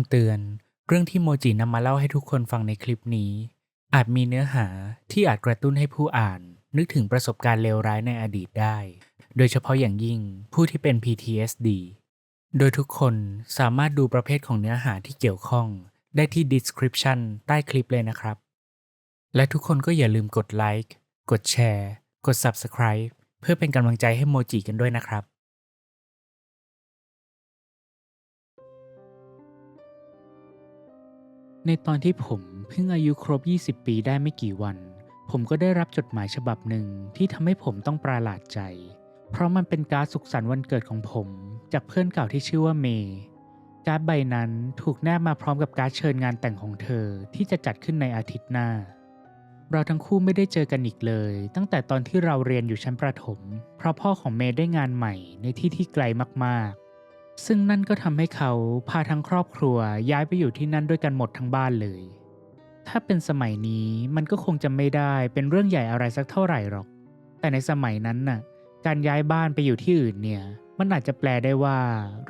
ำเตือน เรื่องที่โมจินำมาเล่าให้ทุกคนฟังในคลิปนี้ อาจมีเนื้อหาที่อาจกระตุ้นให้ผู้อ่าน นึกถึงประสบการณ์เลวร้ายในอดีตได้ โดยเฉพาะอย่างยิ่งผู้ที่เป็น PTSD โดยทุกคนสามารถดูประเภทของเนื้อหาที่เกี่ยวข้องได้ที่ description ใต้คลิปเลยนะครับ และทุกคนก็อย่าลืมกดไลค์ กดแชร์ กด subscribe เพื่อเป็นกำลังใจให้โมจิกันด้วยนะครับ ในตอนที่ผมเพิ่งอายุครบ 20 ปีได้ไม่กี่วัน ผมก็ได้รับจดหมายฉบับหนึ่งที่ทำให้ผมต้องประหลาดใจ เพราะมันเป็นการดสุขสันต์วันเกิดของผม จากเพื่อนเก่าที่ชื่อว่าเมย์การ์ดใบนั้นถูกแนบมาพร้อมกับการดเชิญงานแต่งของเธอที่จะจัดขึ้นในอาทิตย์หน้า เราทั้งคู่ไม่ได้เจอกันอีกเลย ตั้งแต่ตอนที่เราเรียนอยู่ชั้นประถม เพราะพ่อของเมย์ได้งานใหม่ในที่ที่ไกลมากๆ ซึ่งนั่นก็ทำให้เขาพาทั้งครอบครัวย้ายไปอยู่ที่นั่นด้วยกันหมดทั้งบ้านเลย ถ้าเป็นสมัยนี้มันก็คงจะไม่ได้เป็นเรื่องใหญ่อะไรสักเท่าไหร่หรอก แต่ในสมัยนั้นน่ะ การย้ายบ้านไปอยู่ที่อื่นเนี่ย มันอาจจะแปลได้ว่า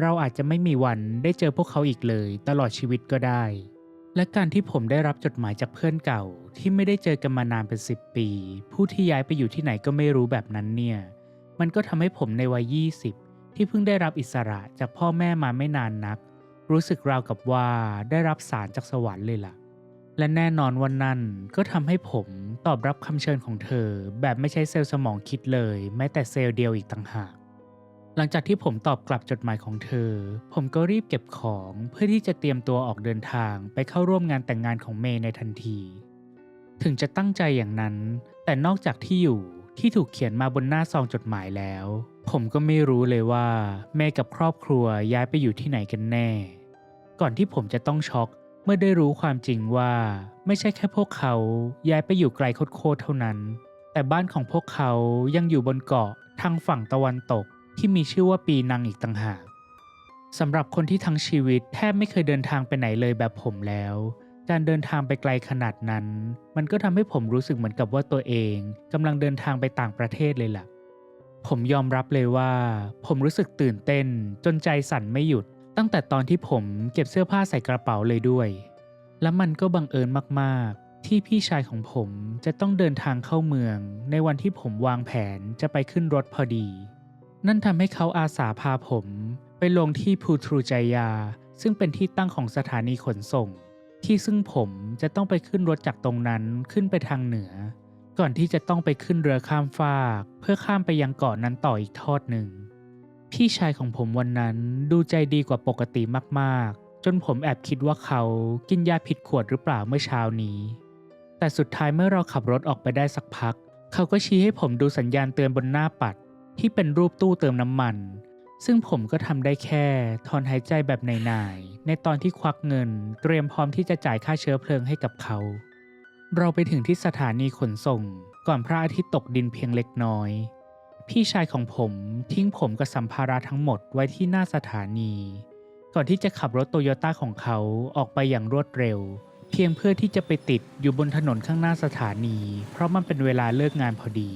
เราอาจจะไม่มีวันได้เจอพวกเขาอีกเลย ตลอดชีวิตก็ได้ และการที่ผมได้รับจดหมายจากเพื่อนเก่า ที่ไม่ได้เจอกันมานานเป็น10ปี ผู้ที่ย้ายไปอยู่ที่ไหนก็ไม่รู้แบบนั้นเนี่ย มันก็ทำให้ผมในวัย20 ที่เพิ่งได้รับอิสระจากพ่อแม่มาไม่นานนัก รู้สึกราวกับว่าได้รับสารจากสวรรค์เลยล่ะ และแน่นอนวันนั้นก็ทำให้ผมตอบรับคำเชิญของเธอ แบบไม่ใช้เซลล์สมองคิดเลย แม้แต่เซลล์เดียวอีกต่างหาก หลังจากที่ผมตอบกลับจดหมายของเธอ ผมก็รีบเก็บของเพื่อที่จะเตรียมตัวออกเดินทางไปเข้าร่วมงานแต่งงานของเมย์ในทันที ถึงจะตั้งใจอย่างนั้น แต่นอกจากที่อยู่ที่ถูกเขียนมาบนหน้าซองจดหมายแล้ว ผมก็ไม่รู้เลยว่าเมย์กับครอบครัวย้ายไปอยู่ที่ไหนกันแน่ ก่อนที่ผมจะต้องช็อกเมื่อได้รู้ความจริงว่า ไม่ใช่แค่พวกเขาย้ายไปอยู่ไกลโคตรเท่านั้น แต่บ้านของพวกเขายังอยู่บนเกาะทางฝั่งตะวันตกที่มีชื่อว่าปีนังอีกต่างหากสำหรับคนที่ทั้งชีวิตแทบไม่เคยเดินทางไปไหนเลยแบบผมแล้ว การเดินทางไปไกลขนาดนั้น มันก็ทำให้ผมรู้สึกเหมือนกับว่าตัวเองกำลังเดินทางไปต่างประเทศเลยล่ะ ผมยอมรับเลยว่า ผมรู้สึกตื่นเต้น จนใจสั่นไม่หยุด ตั้งแต่ตอนที่ผมเก็บเสื้อผ้าใส่กระเป๋าเลยด้วย และมันก็บังเอิญมากๆ ที่พี่ชายของผมจะต้องเดินทางเข้าเมือง ในวันที่ผมวางแผนจะไปขึ้นรถพอดี นั่นทำให้เขาอาสาพาผมไปลงที่พูทรูจายา ซึ่งเป็นที่ตั้งของสถานีขนส่ง ที่ซึ่งผมจะต้องไปขึ้นรถจากตรงนั้นขึ้นไปทางเหนือ ก่อนที่จะต้องไปขึ้นเรือข้ามฟากเพื่อข้ามไปยังเกาะนั้นต่ออีกทอดหนึ่ง พี่ชายของผมวันนั้นดูใจดีกว่าปกติมากๆ จนผมแอบคิดว่าเขากินยาผิดขวดหรือเปล่าเมื่อเช้านี้ แต่สุดท้ายเมื่อเราขับรถออกไปได้สักพัก เขาก็ชี้ให้ผมดูสัญญาณเตือนบนหน้าปัด ที่เป็นรูปตู้เติมน้ำมัน ซึ่งผมก็ทำได้แค่ถอนหายใจแบบนายๆในตอนที่ควักเงิน เตรียมพร้อมที่จะจ่ายค่าเชื้อเพลิงให้กับเขา เราไปถึงที่สถานีขนส่งก่อนพระอาทิตย์ตกดินเพียงเล็กน้อย พี่ชายของผมทิ้งผมกับสัมภาระทั้งหมดไว้ที่หน้าสถานี ก่อนที่จะขับรถโตโยต้าของเขาออกไปอย่างรวดเร็ว เพียงเพื่อที่จะไปติดอยู่บนถนนข้างหน้าสถานี เพราะมันเป็นเวลาเลิกงานพอดี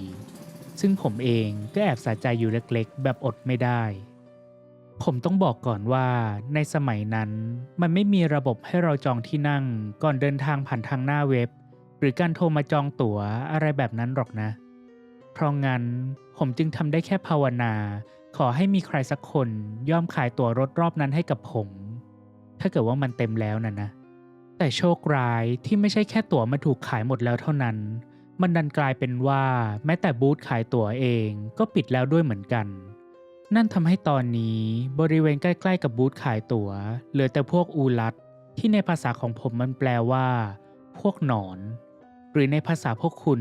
ซึ่งผมเองก็แอบสะใจอยู่เล็กๆ แบบอดไม่ได้ ผมต้องบอกก่อนว่า ในสมัยนั้นมันไม่มีระบบให้เราจองที่นั่งก่อนเดินทางผ่านทางหน้าเว็บ หรือการโทรมาจองตั๋วอะไรแบบนั้นหรอกนะ เพราะงั้นผมจึงทำได้แค่ภาวนา ขอให้มีใครสักคนยอมขายตั๋วรถรอบนั้นให้กับผม ถ้าเกิดว่ามันเต็มแล้วนะนะ แต่โชคร้ายที่ไม่ใช่แค่ตั๋วมาถูกขายหมดแล้วเท่านั้น มันดันกลายเป็นว่าแม้แต่บูธขายตั๋วเองก็ปิดแล้วด้วยเหมือนกัน นั่นทำให้ตอนนี้บริเวณใกล้ๆกับบูธขายตั๋ว เหลือแต่พวกอูลัดที่ในภาษาของผมมันแปลว่า พวกหนอน รือในภาษาพวกคุณ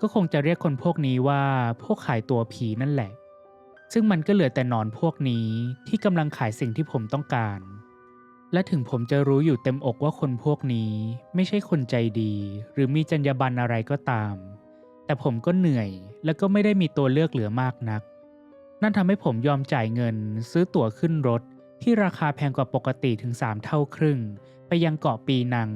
ก็คงจะเรียกคนพวกนี้ว่าพวกขายตัวผีนั่นแหละ ซึ่งมันก็เหลือแต่นอนพวกนี้ที่กำลังขายสิ่งที่ผมต้องการ และถึงผมจะรู้อยู่เต็มอกว่าคนพวกนี้ไม่ใช่คนใจดี หรือมีจรรยาบรรณอะไรก็ตาม แต่ผมก็เหนื่อยและก็ไม่ได้มีตัวเลือกเหลือมากนัก นั่นทำให้ผมยอมจ่ายเงิน ซื้อตั๋วขึ้นรถที่ราคาแพงกว่าปกติถึง 3 เท่าครึ่ง ไปยังเกาะปีนัง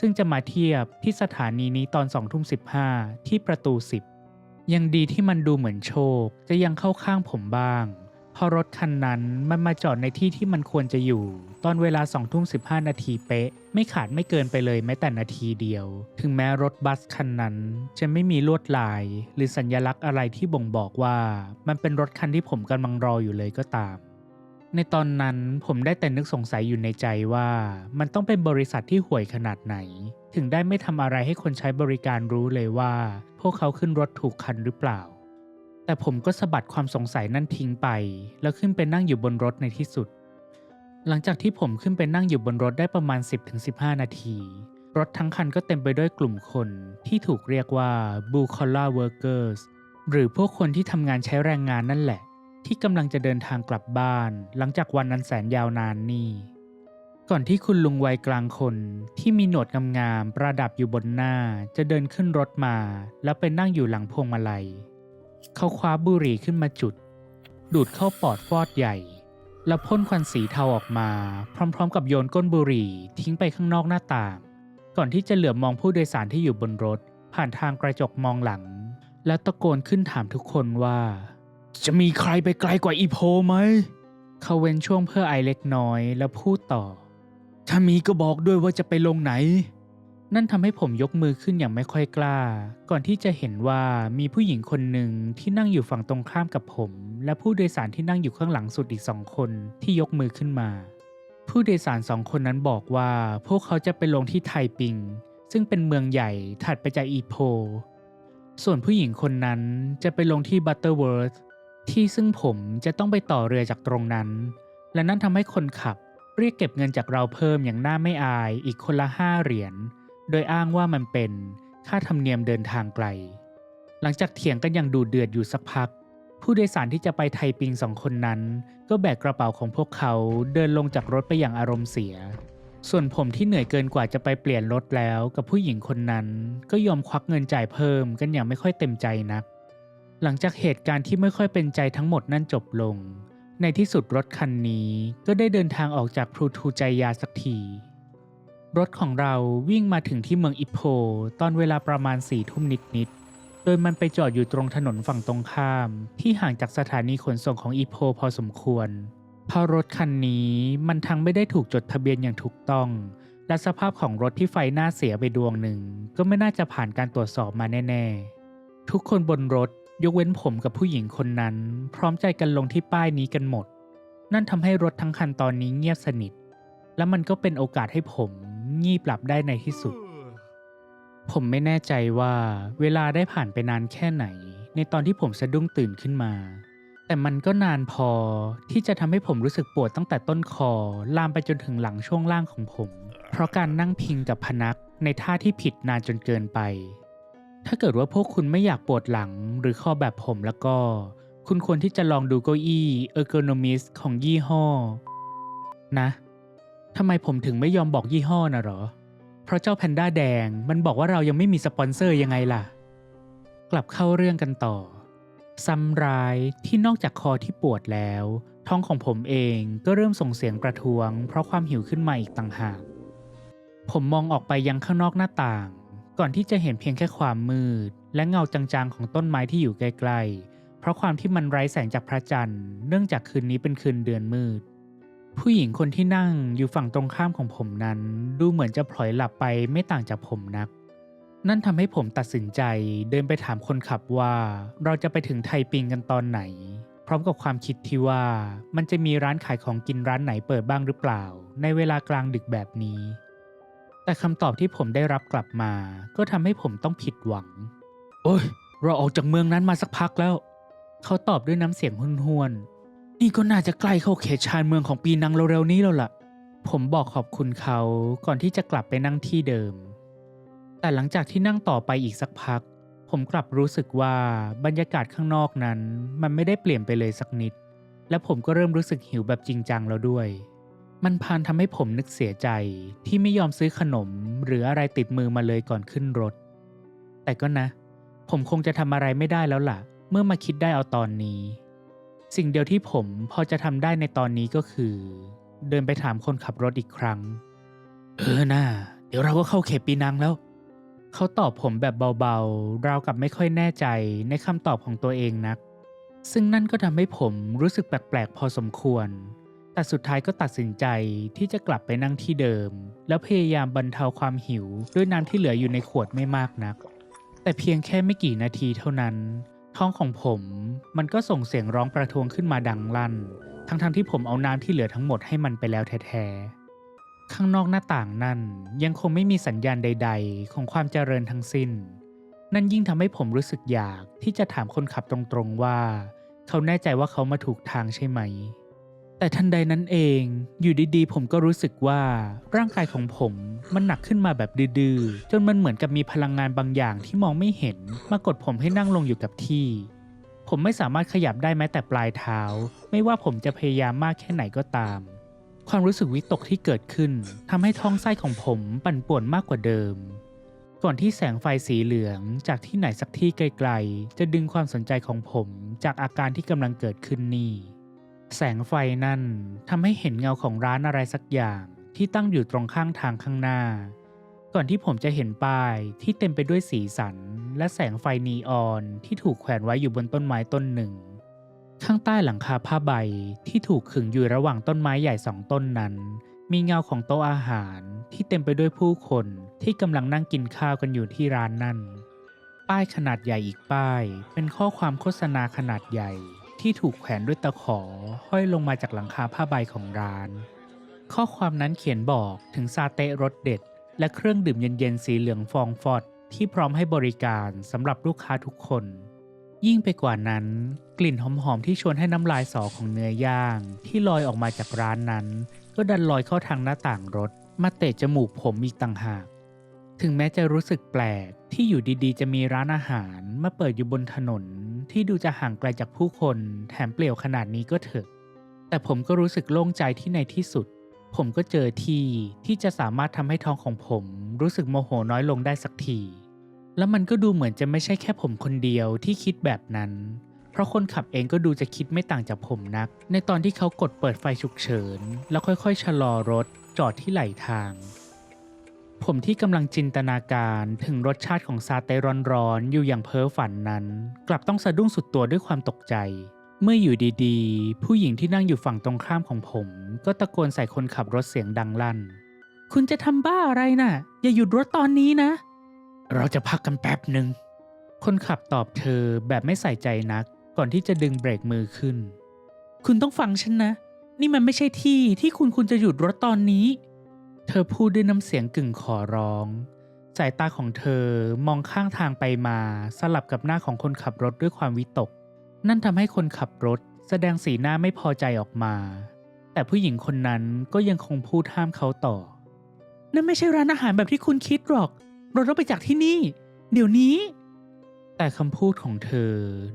ซึ่งจะมาเทียบที่สถานีนี้ตอน2ทุ่ม15 ที่ประตู 10 ยังดีที่มันดูเหมือนโชค จะยังเข้าข้างผมบ้าง เพราะรถคันนั้นมันมาจอดในที่ที่มันควรจะอยู่ ตอนเวลา2ทุ่ม15 นาทีเป๊ะ ไม่ขาดไม่เกินไปเลยแม้แต่นาทีเดียว ถึงแม้รถบัสคันนั้น จะไม่มีลวดลาย หรือสัญลักษณ์อะไรที่บ่งบอกว่า มันเป็นรถคันที่ผมกำลังรออยู่เลยก็ตาม ในตอนนั้นผมได้แต่นึกสงสัยอยู่ในใจว่า มันต้องเป็นบริษัทที่ห่วยขนาดไหน ถึงได้ไม่ทำอะไรให้คนใช้บริการรู้เลยว่า พวกเขาขึ้นรถถูกคันหรือเปล่า แต่ผมก็สะบัดความสงสัยนั่นทิ้งไป แล้วขึ้นไปนั่งอยู่บนรถในที่สุด หลังจากที่ผมขึ้นไปนั่งอยู่บนรถได้ประมาณ 10-15 นาที รถทั้งคันก็เต็มไปด้วยกลุ่มคน ที่ถูกเรียกว่า blue collar workers หรือพวกคนที่ทำงานใช้แรงงานนั่นแหละ ที่กำลังจะเดินทางกลับบ้านหลังจากวันนั้นแสนยาวนานนี่ก่อนที่คุณลุงวัยกลางคนที่มีหนวดงามๆประดับอยู่บนหน้าจะเดินขึ้นรถมา แล้วไปนั่งอยู่หลังพวงมาลัย เขาคว้าบุหรี่ขึ้นมาจุด ดูดเข้าปอดฟอดใหญ่ แล้วพ่นควันสีเทาออกมา พร้อมๆ กับโยนก้นบุหรี่ทิ้งไปข้างนอกหน้าต่าง ก่อนที่จะเหลือบมองผู้โดยสารที่อยู่บนรถ ผ่านทางกระจกมองหลัง แล้วตะโกนขึ้นถามทุกคนว่า จะมีใครไปไกลกว่าอีโพไหม เขาเว้นช่วงเพื่อไอเล็กน้อยแล้วพูดต่อ ถ้ามีก็บอกด้วยว่าจะไปลงไหน นั่นทำให้ผมยกมือขึ้นอย่างไม่ค่อยกล้า ก่อนที่จะเห็นว่ามีผู้หญิงคนหนึ่งที่นั่งอยู่ฝั่งตรงข้ามกับผม และผู้โดยสารที่นั่งอยู่ข้างหลังสุดอีกสองคนที่ยกมือขึ้นมา ผู้โดยสารสองคนนั้นบอกว่าพวกเขาจะไปลงที่ไทปิง ซึ่งเป็นเมืองใหญ่ถัดไปจากอีโพส่วนผู้หญิงคนนั้นจะไปลงที่บัตเตอร์เวิร์ธ ที่ซึ่งผมจะต้องไปต่อเรือจากตรงนั้น และนั่นทำให้คนขับเรียกเก็บเงินจากเราเพิ่มอย่างน่าไม่อายอีกคนละห้าเหรียญ โดยอ้างว่ามันเป็นค่าธรรมเนียมเดินทางไกล หลังจากเถียงกันอย่างดูเดือดอยู่สักพัก ผู้โดยสารที่จะไปไทยปิงสองคนนั้น ก็แบกกระเป๋าของพวกเขาเดินลงจากรถไปอย่างอารมณ์เสีย ส่วนผมที่เหนื่อยเกินกว่าจะไปเปลี่ยนรถแล้วกับผู้หญิงคนนั้น ก็ยอมควักเงินจ่ายเพิ่มกันอย่างไม่ค่อยเต็มใจนัก หลังจากเหตุการณ์ที่ไม่ค่อยเป็นใจทั้งหมดนั่นจบลง ในที่สุดรถคันนี้ก็ได้เดินทางออกจากพลูทูใจยาสักที รถของเราวิ่งมาถึงที่เมืองอิโพตอนเวลาประมาณสี่ทุ่มนิดๆ โดยมันไปจอดอยู่ตรงถนนฝั่งตรงข้าม ที่ห่างจากสถานีขนส่งของอิโพพอสมควร เพราะรถคันนี้มันทั้งไม่ได้ถูกจดทะเบียนอย่างถูกต้อง และสภาพของรถที่ไฟหน้าเสียไปดวงหนึ่ง ก็ไม่น่าจะผ่านการตรวจสอบมาแน่ ๆ ทุกคนบนรถ ยกเว้นผมกับผู้หญิงคนนั้น พร้อมใจกันลงที่ป้ายนี้กันหมด นั่นทำให้รถทั้งคันตอนนี้เงียบสนิท และมันก็เป็นโอกาสให้ผมงีบหลับได้ในที่สุด ผมไม่แน่ใจว่าเวลาได้ผ่านไปนานแค่ไหน ในตอนที่ผมสะดุ้งตื่นขึ้นมา แต่มันก็นานพอที่จะทำให้ผมรู้สึกปวดตั้งแต่ต้นคอ ลามไปจนถึงหลังช่วงล่างของผม เพราะการนั่งพิงกับพนักในท่าที่ผิดนานจนเกินไป ถ้าเกิดว่าพวกคุณไม่อยากปวดหลังหรือคอแบบผมแล้วก็ คุณควรที่จะลองดูเก้าอี้ Ergonomist ของยี่ห้อ นะทำไมผมถึงไม่ยอมบอกยี่ห้อนะหรอ เพราะเจ้าแพนด้าแดงมันบอกว่าเรายังไม่มีสปอนเซอร์ยังไงล่ะ กลับเข้าเรื่องกันต่อซ้ำร้ายที่นอกจากคอที่ปวดแล้ว ท้องของผมเองก็เริ่มส่งเสียงประท้วง เพราะความหิวขึ้นมาอีกต่างหาก ผมมองออกไปยังข้างนอกหน้าต่าง ก่อนที่จะเห็นเพียงแค่ความมืด และเงาจางๆของต้นไม้ที่อยู่ใกล้ๆเพราะความที่มันไร้แสงจากพระจันทร์ เนื่องจากคืนนี้เป็นคืนเดือนมืด ผู้หญิงคนที่นั่งอยู่ฝั่งตรงข้ามของผมนั้น ดูเหมือนจะพลอยหลับไปไม่ต่างจากผมนัก นั่นทำให้ผมตัดสินใจเดินไปถามคนขับว่า เราจะไปถึงไทปิงกันตอนไหน พร้อมกับความคิดที่ว่ามันจะมีร้านขายของกินร้านไหนเปิดบ้างหรือเปล่า ในเวลากลางดึกแบบนี้ แต่คำตอบที่ผมได้รับกลับมา ก็ทำให้ผมต้องผิดหวัง โอ้ย เราออกจากเมืองนั้นมาสักพักแล้ว เขาตอบด้วยน้ำเสียงห้วนๆนี่ก็น่าจะใกล้เข้าเขตชานเมืองของปีนังเร็วๆนี้แล้วล่ะ ผมบอกขอบคุณเขาก่อนที่จะกลับไปนั่งที่เดิม แต่หลังจากที่นั่งต่อไปอีกสักพัก ผมกลับรู้สึกว่าบรรยากาศข้างนอกนั้น มันไม่ได้เปลี่ยนไปเลยสักนิด และผมก็เริ่มรู้สึกหิวแบบจริงจังแล้วด้วย มันพานทำให้ผมนึกเสียใจที่ไม่ยอมซื้อขนมหรืออะไรติดมือมาเลยก่อนขึ้นรถ แต่ก็นะ ผมคงจะทำอะไรไม่ได้แล้วล่ะ เมื่อมาคิดได้เอาตอนนี้ สิ่งเดียวที่ผมพอจะทำได้ในตอนนี้ก็คือ เดินไปถามคนขับรถอีกครั้ง เออน่าเดี๋ยวเราก็เข้าเขตปีนังแล้ว เขาตอบผมแบบเบาๆ ราวกับไม่ค่อยแน่ใจในคำตอบของตัวเองนัก ซึ่งนั่นก็ทำให้ผมรู้สึกแปลกๆพอสมควร แต่สุดท้ายก็ตัดสินใจที่จะกลับไปนั่งที่เดิม แล้วพยายามบรรเทาความหิว ด้วยน้ำที่เหลืออยู่ในขวดไม่มากนัก แต่เพียงแค่ไม่กี่นาทีเท่านั้น ท้องของผมมันก็ส่งเสียงร้องประท้วงขึ้นมาดังลั่น ทั้งๆที่ผมเอาน้ำที่เหลือทั้งหมดให้มันไปแล้วแท้ๆข้างนอกหน้าต่างนั่นยังคงไม่มีสัญญาณใด ๆ ของความเจริญทั้งสิ้น นั่นยิ่งทำให้ผมรู้สึกอยากที่จะถามคนขับตรงๆว่า เขาแน่ใจว่าเขามาถูกทางใช่ไหม แต่ทันใดนั้นเอง อยู่ดีๆ ผมก็รู้สึกว่าร่างกายของผมมันหนักขึ้นมาแบบดื้อๆจนมันเหมือนกับมีพลังงานบางอย่างที่มองไม่เห็น มากดผมให้นั่งลงอยู่กับที่ ผมไม่สามารถขยับได้แม้แต่ปลายเท้า ไม่ว่าผมจะพยายามมากแค่ไหนก็ตาม ความรู้สึกวิตกที่เกิดขึ้นทำให้ท้องไส้ของผมปั่นป่วนมากกว่าเดิม ก่อนที่แสงไฟสีเหลืองจากที่ไหนสักที่ไกลๆ จะดึงความสนใจของผมจากอาการที่กำลังเกิดขึ้นนี่ แสงไฟนั่นทำให้เห็นเงาของร้านอะไรสักอย่างที่ตั้งอยู่ตรงข้างทางข้างหน้า ก่อนที่ผมจะเห็นป้ายที่เต็มไปด้วยสีสัน และแสงไฟนีออนที่ถูกแขวนไว้อยู่บนต้นไม้ต้นหนึ่ง ข้างใต้หลังคาผ้าใบที่ถูกขึงอยู่ระหว่างต้นไม้ใหญ่สองต้นนั้น มีเงาของโต๊ะอาหารที่เต็มไปด้วยผู้คนที่กำลังนั่งกินข้าวกันอยู่ที่ร้านนั่น ป้ายขนาดใหญ่อีกป้าย เป็นข้อความโฆษณาขนาดใหญ่ ที่ถูกแขวนด้วยตะขอห้อยลงมาจากหลังคาผ้าใบของร้าน ข้อความนั้นเขียนบอกถึงซาเต๊ะรสเด็ด และเครื่องดื่มเย็นๆสีเหลืองฟองฟอดที่พร้อมให้บริการสำหรับลูกค้าทุกคน ยิ่งไปกว่านั้น กลิ่นหอมๆที่ชวนให้น้ำลายสอของเนื้อย่างที่ลอยออกมาจากร้านนั้น ก็ดันลอยเข้าทางหน้าต่างรถ มาเตะจมูกผมอีกต่างหาก ถึงแม้จะรู้สึกแปลกที่อยู่ดีๆ จะมีร้านอาหารมาเปิดอยู่บนถนนที่ดูจะห่างไกลจากผู้คนแถมเปลี่ยวขนาดนี้ก็เถอะ แต่ผมก็รู้สึกโล่งใจที่ในที่สุด ผมก็เจอที่ที่จะสามารถทำให้ท้องของผมรู้สึกโมโหน้อยลงได้สักที แล้วมันก็ดูเหมือนจะไม่ใช่แค่ผมคนเดียวที่คิดแบบนั้น เพราะคนขับเองก็ดูจะคิดไม่ต่างจากผมนัก ในตอนที่เขากดเปิดไฟฉุกเฉิน แล้วค่อยๆชะลอรถจอดที่ไหลทาง ผมที่กำลังจินตนาการถึงรสชาติของซาเต้ร้อนๆอยู่อย่างเพ้อฝันนั้น กลับต้องสะดุ้งสุดตัวด้วยความตกใจ เมื่ออยู่ดีๆ ผู้หญิงที่นั่งอยู่ฝั่งตรงข้ามของผม ก็ตะโกนใส่คนขับรถเสียงดังลั่น คุณจะทำบ้าอะไรน่ะ อย่าหยุดรถตอนนี้นะ เราจะพักกันแป๊บหนึ่งคนขับตอบเธอแบบไม่ใส่ใจนัก ก่อนที่จะดึงเบรกมือขึ้น คุณต้องฟังฉันนะ นี่มันไม่ใช่ที่ที่คุณคุณจะหยุดรถตอนนี้ เธอพูดด้วยน้ำเสียงกึ่งขอร้อง สายตาของเธอมองข้างทางไปมาสลับกับหน้าของคนขับรถด้วยความวิตก นั่นทำให้คนขับรถแสดงสีหน้าไม่พอใจออกมา แต่ผู้หญิงคนนั้นก็ยังคงพูดห้ามเขาต่อ นั่นไม่ใช่ร้านอาหารแบบที่คุณคิดหรอก เราต้องไปจากที่นี่ เดี๋ยวนี้ แต่คำพูดของเธอ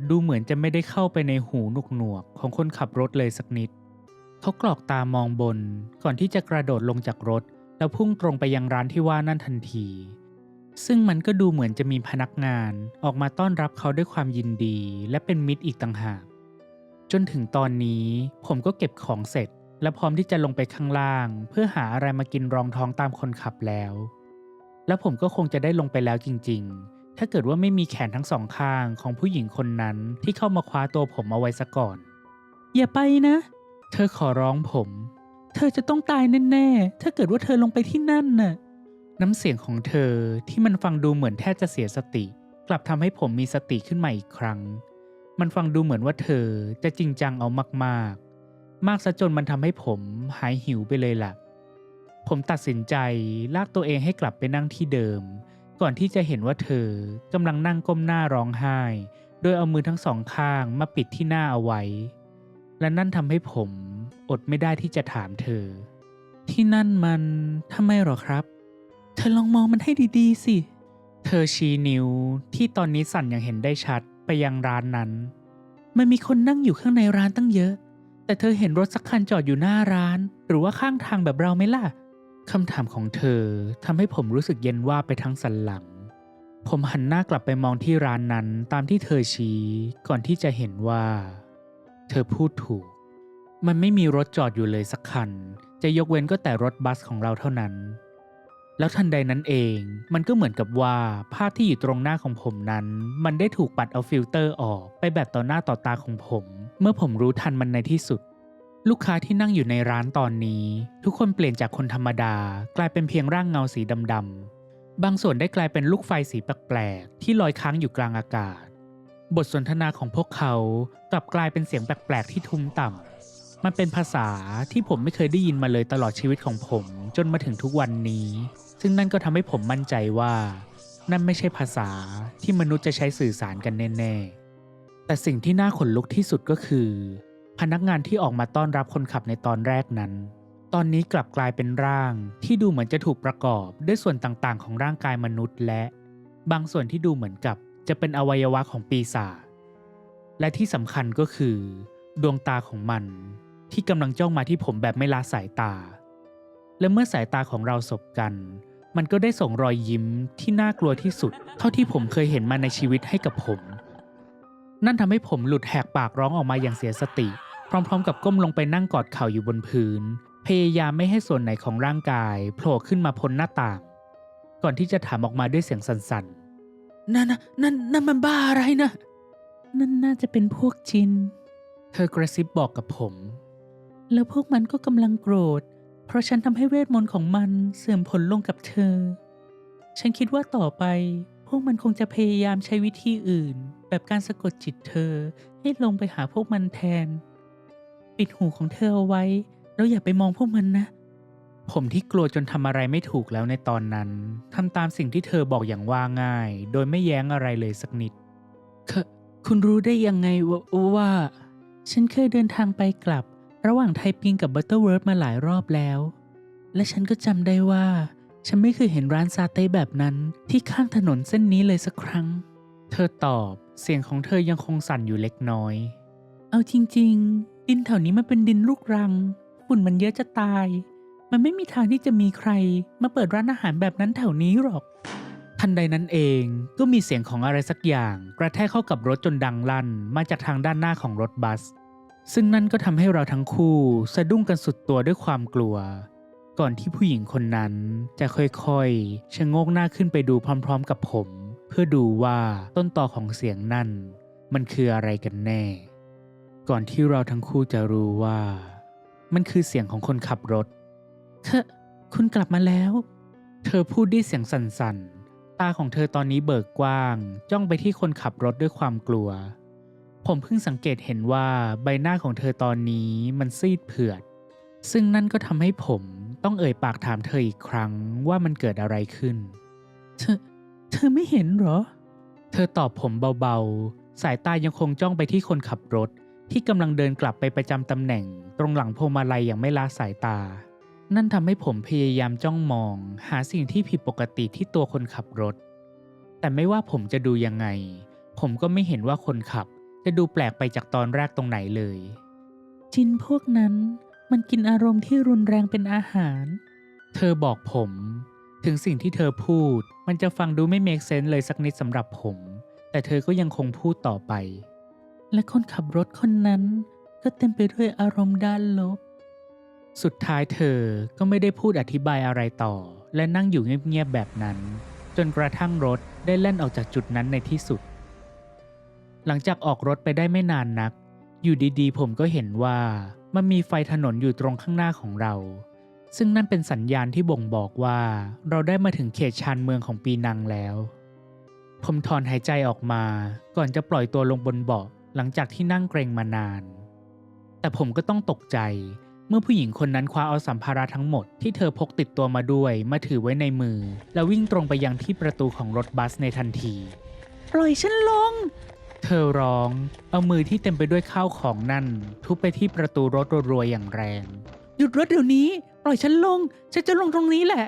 ดูเหมือนจะไม่ได้เข้าไปในหูหนวกหนวกของคนขับรถเลยสักนิด เขากรอกตามองบนก่อนที่จะกระโดดลงจากรถ แล้วพุ่งตรงไปยังร้านที่ว่านั่นทันที ซึ่งมันก็ดูเหมือนจะมีพนักงานออกมาต้อนรับเขาด้วยความยินดีและเป็นมิตรอีกต่างหาก จนถึงตอนนี้ผมก็เก็บของเสร็จ และพร้อมที่จะลงไปข้างล่าง เพื่อหาอะไรมากินรองท้องตามคนขับแล้ว และผมก็คงจะได้ลงไปแล้วจริง ๆ ถ้าเกิดว่าไม่มีแขนทั้งสองข้างของผู้หญิงคนนั้นที่เข้ามาคว้าตัวผมเอาไว้ซะก่อน อย่าไปนะ เธอขอร้องผม เธอจะต้องตายแน่ๆ ถ้าเกิดว่าเธอลงไปที่นั่นน่ะ น้ำเสียงของเธอที่มันฟังดูเหมือนแทบจะเสียสติ กลับทำให้ผมมีสติขึ้นมาอีกครั้ง มันฟังดูเหมือนว่าเธอจะจริงจังเอามากๆ มากซะจนมันทำให้ผมหายหิวไปเลยล่ะ ผมตัดสินใจลากตัวเองให้กลับไปนั่งที่เดิม ก่อนที่จะเห็นว่าเธอกำลังนั่งก้มหน้าร้องไห้ โดยเอามือทั้งสองข้างมาปิดที่หน้าเอาไว้ และนั่นทำให้ผม อดไม่ได้ที่จะถามเธอ ที่นั่นมันทำไมหรอครับ เธอลองมองมันให้ดีๆ สิ เธอชี้นิ้วที่ตอนนี้สั่นอย่างเห็นได้ชัดไปยังร้านนั้น มันมีคนนั่งอยู่ข้างในร้านตั้งเยอะ แต่เธอเห็นรถสักคันจอดอยู่หน้าร้าน หรือว่าข้างทางแบบเราไหมล่ะคำถามของเธอทำให้ผมรู้สึกเย็นว่าไปทั้งสันหลัง ผมหันหน้ากลับไปมองที่ร้านนั้นตามที่เธอชี้ก่อนที่จะเห็นว่า เธอพูดถูก มันไม่มีรถจอดอยู่เลยสักคัน จะยกเว้นก็แต่รถบัสของเราเท่านั้น แล้วทันใดนั้นเองมันก็เหมือนกับว่าภาพที่อยู่ตรงหน้าของผมนั้น มันได้ถูกปัดเอาฟิลเตอร์ออกไปแบบต่อหน้าต่อตาของผม เมื่อผมรู้ทันมันในที่สุด ลูกค้าที่นั่งอยู่ในร้านตอนนี้ ทุกคนเปลี่ยนจากคนธรรมดา กลายเป็นเพียงร่างเงาสีดำๆบางส่วนได้กลายเป็นลูกไฟสีแปลกๆที่ลอยค้างอยู่กลางอากาศ บทสนทนาของพวกเขากลับกลายเป็นเสียงแปลกๆที่ทุ้มต่ำ มันเป็นภาษาที่ผมไม่เคยได้ยินมาเลยตลอดชีวิตของผม จนมาถึงทุกวันนี้ ซึ่งนั่นก็ทำให้ผมมั่นใจว่า นั่นไม่ใช่ภาษาที่มนุษย์จะใช้สื่อสารกันแน่ๆ แต่สิ่งที่น่าขนลุกที่สุดก็คือ พนักงานที่ออกมาต้อนรับคนขับในตอนแรกนั้น ตอนนี้กลับกลายเป็นร่างที่ดูเหมือนจะถูกประกอบด้วยส่วนต่างๆ ของร่างกายมนุษย์และ บางส่วนที่ดูเหมือนกับจะเป็นอวัยวะของปีศาจและที่สำคัญก็คือ ดวงตาของมัน ที่กำลังจ้องมาที่ผมแบบไม่ละสายตา และเมื่อสายตาของเราสบกัน มันก็ได้ส่งรอยยิ้มที่น่ากลัวที่สุด เท่าที่ผมเคยเห็นมาในชีวิตให้กับผม นั่นทำให้ผมหลุดแหกปากร้องออกมาอย่างเสียสติ พร้อม ๆ กับก้มลงไปนั่งกอดเข่าอยู่บนพื้น พยายามไม่ให้ส่วนไหนของร่างกายโผล่ขึ้นมาพ้นหน้าต่าง ก่อนที่จะถามออกมาด้วยเสียงสั่นๆ นั่นนะนั่นนั่นมันบ้าอะไรนะนั่นน่าจะเป็นพวกจิน เธอกระซิบบอกกับผม แล้วพวกมันก็กำลังโกรธ เพราะฉันทำให้เวทมนต์ของมันเสื่อมผลลงกับเธอ ฉันคิดว่าต่อไป พวกมันคงจะพยายามใช้วิธีอื่น แบบการสะกดจิตเธอให้ลงไปหาพวกมันแทน ปิดหูของเธอเอาไว้ แล้วอย่าไปมองพวกมันนะ ผมที่กลัวจนทำอะไรไม่ถูกแล้วในตอนนั้นทำตามสิ่งที่เธอบอกอย่างว่าง่าย โดยไม่แย้งอะไรเลยสักนิดคคุณรู้ได้ยังไงว่าว่า ฉันเคยเดินทางไปกลับ ระหว่างไทปิงกับบัตเตอร์เวิร์ดมาหลายรอบแล้ว และฉันก็จำได้ว่า ฉันไม่เคยเห็นร้านซาเต้แบบนั้นที่ข้างถนนเส้นนี้เลยสักครั้ง เธอตอบเสียงของเธอยังคงสั่นอยู่เล็กน้อย เอาจริง ๆ ดินแถวนี้มันเป็นดินลูกรังฝุ่นมันเยอะจะตาย มันไม่มีทางที่จะมีใคร มาเปิดร้านอาหารแบบนั้นแถวนี้หรอก ทันใดนั้นเองก็มีเสียงของอะไรสักอย่าง กระแทกเข้ากับรถจนดังลั่นมาจากทางด้านหน้าของรถบัส ซึ่งนั่นก็ทำให้เราทั้งคู่สะดุ้งกันสุดตัวด้วยความกลัว ก่อนที่ผู้หญิงคนนั้นจะค่อยๆชะโงกหน้าขึ้นไปดูพร้อม ๆ กับผม เพื่อดูว่าต้นต่อของเสียงนั่น มันคืออะไรกันแน่ ก่อนที่เราทั้งคู่จะรู้ว่า มันคือเสียงของคนขับรถเธอคุณกลับมาแล้ว เธอพูดด้วยเสียงสั่นๆ ตาของเธอตอนนี้เบิกกว้าง จ้องไปที่คนขับรถด้วยความกลัว ผมเพิ่งสังเกตเห็นว่าใบหน้าของเธอตอนนี้มันซีดเผือด ซึ่งนั่นก็ทำให้ผมต้องเอ่ยปากถามเธออีกครั้งว่ามันเกิดอะไรขึ้น เธอ เธอไม่เห็นเหรอ เธอตอบผมเบาๆ สายตายังคงจ้องไปที่คนขับรถ ที่กำลังเดินกลับไปประจำตำแหน่ง ตรงหลังพวงมาลัยอย่างไม่ละสายตา นั่นทำให้ผมพยายามจ้องมอง หาสิ่งที่ผิดปกติที่ตัวคนขับรถ แต่ไม่ว่าผมจะดูยังไง ผมก็ไม่เห็นว่าคนขับ จะดูแปลกไปจากตอนแรกตรงไหนเลย จินพวกนั้นมันกินอารมณ์ที่รุนแรงเป็นอาหาร เธอบอกผม ถึงสิ่งที่เธอพูด มันจะฟังดูไม่เมกเซนเลยสักนิดสำหรับผม แต่เธอก็ยังคงพูดต่อไป และคนขับรถคนนั้น ก็เต็มไปด้วยอารมณ์ด้านลบ สุดท้ายเธอก็ไม่ได้พูดอธิบายอะไรต่อ และนั่งอยู่เงียบๆแบบนั้น จนกระทั่งรถได้แล่นออกจากจุดนั้นในที่สุด หลังจากออกรถไปได้ไม่นานนัก อยู่ดีๆ ผมก็เห็นว่ามันมีไฟถนนอยู่ตรงข้างหน้าของเรา ซึ่งนั่นเป็นสัญญาณที่บ่งบอกว่าเราได้มาถึงเขตชานเมืองของปีนังแล้ว ผมถอนหายใจออกมา ก่อนจะปล่อยตัวลงบนเบาะหลังจากที่นั่งเกรงมานาน แต่ผมก็ต้องตกใจเมื่อผู้หญิงคนนั้นคว้าเอาสัมภาระทั้งหมดที่เธอพกติดตัวมาด้วยมาถือไว้ในมือ แล้ววิ่งตรงไปยังที่ประตูของรถบัสในทันที ปล่อยฉันลง เธอร้องเอามือที่เต็มไปด้วยข้าวของนั่น ทุบไปที่ประตูรถรัวๆอย่างแรง หยุดรถเดี๋ยวนี้ปล่อยฉันลง ฉันจะลงตรงนี้แหละ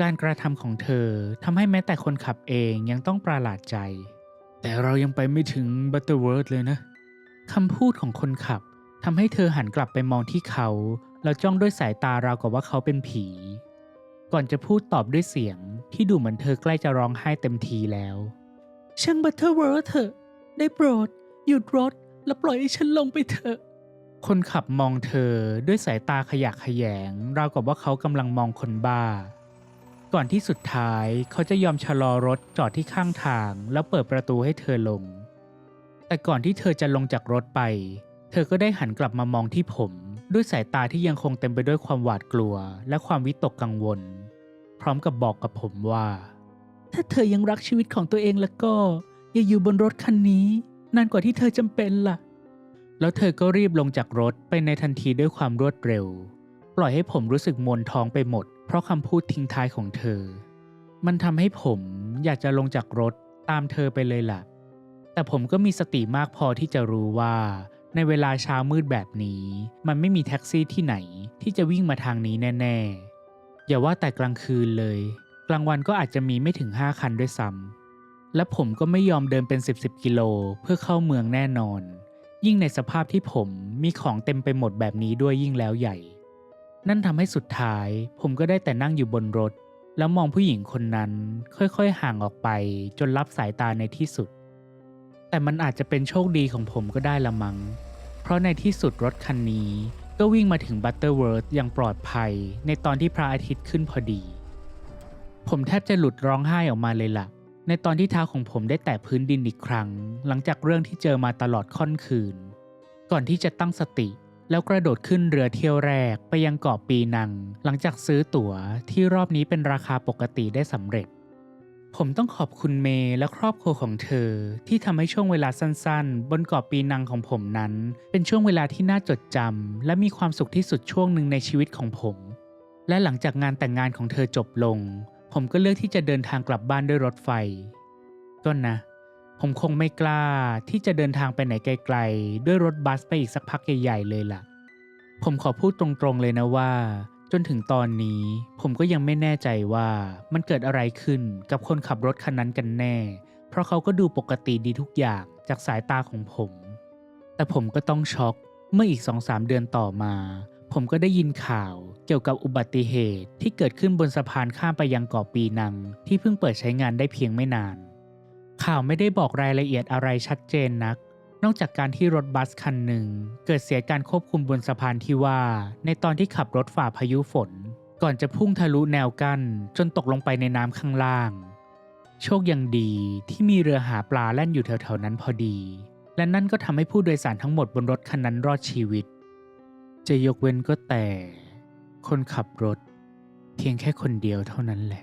การกระทำของเธอทำให้แม้แต่คนขับเองยังต้องประหลาดใจ แต่เรายังไปไม่ถึงบัตเตอร์เวิร์ดเลยนะคำพูดของคนขับทำให้เธอหันกลับไปมองที่เขาแล้วจ้องด้วยสายตาราวกับว่าเขาเป็นผี ก่อนจะพูดตอบด้วยเสียงที่ดูเหมือนเธอใกล้จะร้องไห้เต็มทีแล้วช่างบัตเตอร์เวิร์ดเถอะ ได้โปรด หยุดรถแล้วปล่อยให้ฉันลงไปเถอะ คนขับมองเธอด้วยสายตาขยะแขยง ราวกับว่าเขากำลังมองคนบ้า ก่อนที่สุดท้ายเขาจะยอมชะลอรถจอดที่ข้างทางแล้วเปิดประตูให้เธอลง แต่ก่อนที่เธอจะลงจากรถไป เธอก็ได้หันกลับมามองที่ผม ด้วยสายตาที่ยังคงเต็มไปด้วยความหวาดกลัว และความวิตกกังวล พร้อมกับบอกกับผมว่า ถ้าเธอยังรักชีวิตของตัวเองแล้วก็ อย่าอยู่บนรถคันนี้ นานกว่าที่เธอจำเป็นล่ะ แล้วเธอก็รีบลงจากรถไปในทันทีด้วยความรวดเร็ว ปล่อยให้ผมรู้สึกมวนท้องไปหมด เพราะคำพูดทิ้งท้ายของเธอ มันทำให้ผมอยากจะลงจากรถตามเธอไปเลยล่ะ แต่ผมก็มีสติมากพอที่จะรู้ว่า ในเวลาเช้ามืดแบบนี้ มันไม่มีแท็กซี่ที่ไหน ที่จะวิ่งมาทางนี้แน่ๆอย่าว่าแต่กลางคืนเลย กลางวันก็อาจจะมีไม่ถึง5คันด้วยซ้ำ และผมก็ไม่ยอมเดินเป็น10บสกิโลเพื่อเข้าเมืองแน่นอน ยิ่งในสภาพที่ผมมีของเต็มไปหมดแบบนี้ด้วยยิ่งแล้วใหญ่ นั่นทำให้สุดท้าย ผมก็ได้แต่นั่งอยู่บนรถ แล้วมองผู้หญิงคนนั้นค่อยๆห่างออกไปจนรับสายตาในที่สุด แต่มันอาจจะเป็นโชคดีของผมก็ได้ละมัง้ง เพราะในที่สุดรถคันนี้ก็วิ่งมาถึงบัตเตอร์เวิร์ธอย่างปลอดภัยในตอนที่พระอาทิตย์ขึ้นพอดี ผมแทบจะหลุดร้องไห้ออกมาเลยล่ะ ในตอนที่เท้าของผมได้แตะพื้นดินอีกครั้ง หลังจากเรื่องที่เจอมาตลอดค่อนคืน ก่อนที่จะตั้งสติ แล้วกระโดดขึ้นเรือเที่ยวแรกไปยังเกาะปีนัง หลังจากซื้อตั๋วที่รอบนี้เป็นราคาปกติได้สำเร็จ ผมต้องขอบคุณเมย์และครอบครัวของเธอ ที่ทำให้ช่วงเวลาสั้นๆ บนเกาะปีนังของผมนั้น เป็นช่วงเวลาที่น่าจดจำและมีความสุขที่สุดช่วงหนึ่งในชีวิตของผม และหลังจากงานแต่งงานของเธอจบลง ผมก็เลือกที่จะเดินทางกลับบ้านด้วยรถไฟ ก็นะ ผมคงไม่กล้าที่จะเดินทางไปไหนไกลๆ ด้วยรถบัสไปอีกสักพักใหญ่ๆเลยล่ะ ผมขอพูดตรงๆเลยนะว่า จนถึงตอนนี้ผมก็ยังไม่แน่ใจว่ามันเกิดอะไรขึ้นกับคนขับรถคันนั้นกันแน่ เพราะเขาก็ดูปกติดีทุกอย่างจากสายตาของผม แต่ผมก็ต้องช็อกเมื่ออีกสองสามเดือนต่อมา ผมก็ได้ยินข่าวเกี่ยวกับอุบัติเหตุที่เกิดขึ้นบนสะพานข้ามไปยังเกาะปีนัง ที่เพิ่งเปิดใช้งานได้เพียงไม่นาน ข่าวไม่ได้บอกรายละเอียดอะไรชัดเจนนัก นอกจากการที่รถบัสคันหนึ่ง เกิดเสียการควบคุมบนสะพานที่ว่า ในตอนที่ขับรถฝ่าพายุฝน ก่อนจะพุ่งทะลุแนวกัน้นจนตกลงไปในน้ำข้างล่าง โชคยังดีที่มีเรือหาปลาแล่นอยู่แถวๆนั้นพอดี และนั่นก็ทำให้ผู้โดยสารทั้งหมดบนรถคันนั้นรอดชีวิต จะยกเว้นก็แต่ คนขับรถ เพียงแค่คนเดียวเท่านั้นแหละ